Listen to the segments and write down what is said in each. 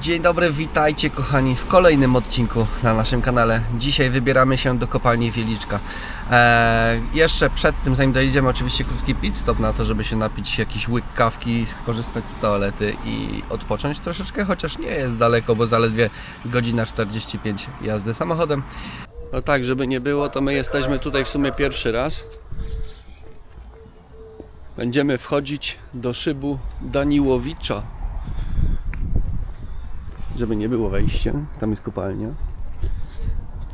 Dzień dobry, witajcie kochani w kolejnym odcinku na naszym kanale. Dzisiaj wybieramy się do kopalni Wieliczka. Eee, jeszcze przed tym, zanim dojedziemy, oczywiście krótki pit stop na to, żeby się napić jakiś łyk kawki, skorzystać z toalety i odpocząć troszeczkę, chociaż nie jest daleko, bo zaledwie godzina 45 jazdy samochodem. No tak, żeby nie było, to my jesteśmy tutaj w sumie pierwszy raz. Będziemy wchodzić do szybu Daniłowicza żeby nie było wejścia. Tam jest kopalnia.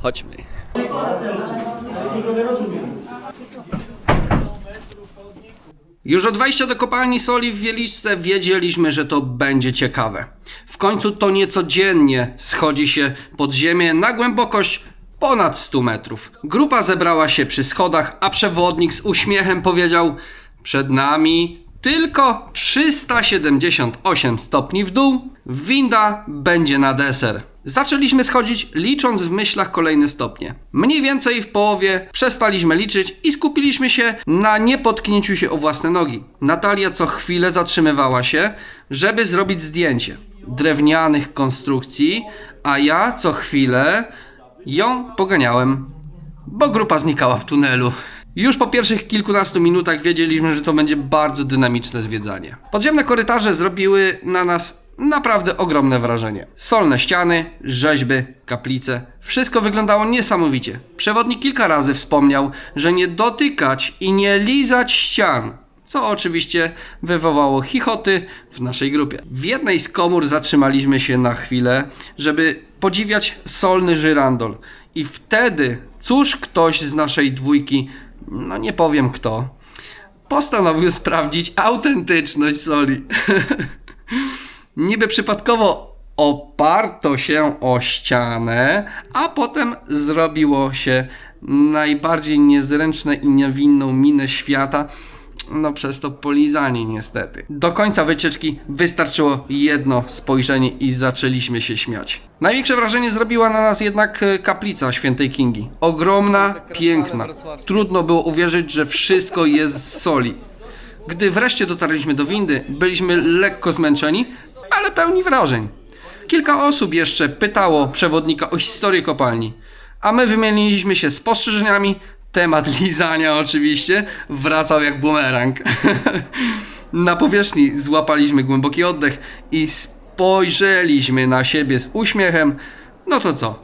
Chodźmy. Już od wejścia do kopalni soli w Wieliczce wiedzieliśmy, że to będzie ciekawe. W końcu to niecodziennie schodzi się pod ziemię na głębokość ponad 100 metrów. Grupa zebrała się przy schodach, a przewodnik z uśmiechem powiedział: Przed nami tylko 378 stopni w dół. Winda będzie na deser. Zaczęliśmy schodzić, licząc w myślach kolejne stopnie. Mniej więcej w połowie przestaliśmy liczyć i skupiliśmy się na niepotknięciu się o własne nogi. Natalia co chwilę zatrzymywała się, żeby zrobić zdjęcie drewnianych konstrukcji, a ja co chwilę ją poganiałem bo grupa znikała w tunelu. Już po pierwszych kilkunastu minutach wiedzieliśmy, że to będzie bardzo dynamiczne zwiedzanie. Podziemne korytarze zrobiły na nas naprawdę ogromne wrażenie. Solne ściany, rzeźby, kaplice. Wszystko wyglądało niesamowicie. Przewodnik kilka razy wspomniał, że nie dotykać i nie lizać ścian co oczywiście wywołało chichoty w naszej grupie. W jednej z komór zatrzymaliśmy się na chwilę, żeby podziwiać solny żyrandol. I wtedy, cóż ktoś z naszej dwójki, no nie powiem kto, postanowił sprawdzić autentyczność soli. Niby przypadkowo oparto się o ścianę, a potem zrobiło się najbardziej niezręczne i niewinną minę świata. No przez to polizanie niestety. Do końca wycieczki wystarczyło jedno spojrzenie i zaczęliśmy się śmiać. Największe wrażenie zrobiła na nas jednak e, kaplica świętej Kingi. Ogromna, piękna. Trudno było uwierzyć, że wszystko jest z soli. Gdy wreszcie dotarliśmy do windy, byliśmy lekko zmęczeni, ale pełni wrażeń. Kilka osób jeszcze pytało przewodnika o historię kopalni, a my wymieniliśmy się spostrzeżeniami. Temat lizania oczywiście wracał jak bumerang. na powierzchni złapaliśmy głęboki oddech i spojrzeliśmy na siebie z uśmiechem. No to co?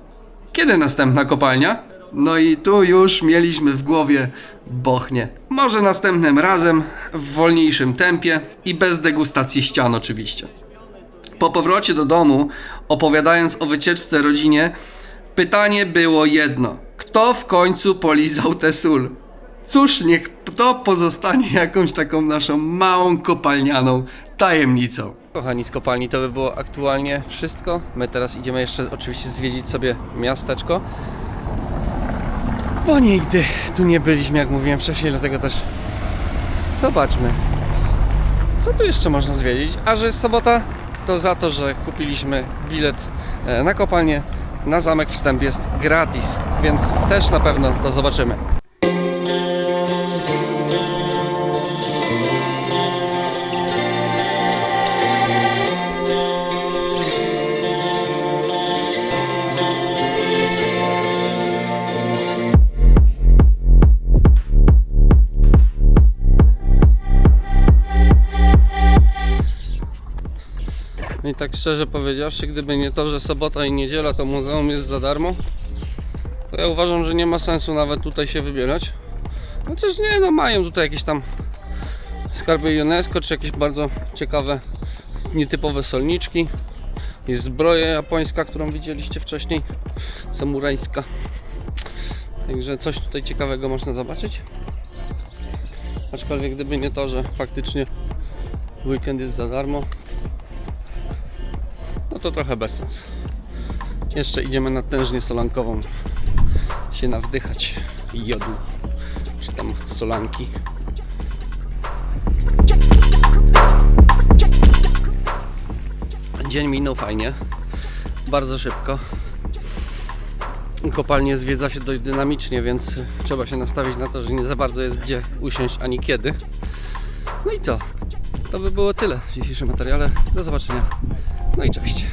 Kiedy następna kopalnia? No i tu już mieliśmy w głowie bochnie. Może następnym razem w wolniejszym tempie i bez degustacji ścian oczywiście. Po powrocie do domu, opowiadając o wycieczce rodzinie, pytanie było jedno: kto w końcu polizał tę sól? Cóż, niech to pozostanie jakąś taką naszą małą kopalnianą tajemnicą. Kochani, z kopalni to by było aktualnie wszystko. My teraz idziemy jeszcze oczywiście zwiedzić sobie miasteczko. Bo nigdy tu nie byliśmy, jak mówiłem wcześniej, dlatego też zobaczmy. Co tu jeszcze można zwiedzić? A że jest sobota, to za to, że kupiliśmy bilet e, na kopalnię, na zamek wstęp jest gratis, więc też na pewno to zobaczymy. I tak szczerze powiedziawszy, gdyby nie to, że sobota i niedziela to muzeum jest za darmo, to ja uważam, że nie ma sensu nawet tutaj się wybierać. Chociaż nie, no mają tutaj jakieś tam skarby UNESCO, czy jakieś bardzo ciekawe, nietypowe solniczki. Jest zbroja japońska, którą widzieliście wcześniej, samurajska. Także coś tutaj ciekawego można zobaczyć. Aczkolwiek gdyby nie to, że faktycznie weekend jest za darmo, to trochę bez sensu. Jeszcze idziemy na tężnię solankową się nawdychać jodu, czy tam solanki. Dzień minął fajnie, bardzo szybko. Kopalnie zwiedza się dość dynamicznie, więc trzeba się nastawić na to, że nie za bardzo jest gdzie usiąść ani kiedy. No i co? To by było tyle w dzisiejszym materiale. Do zobaczenia. No i cześć.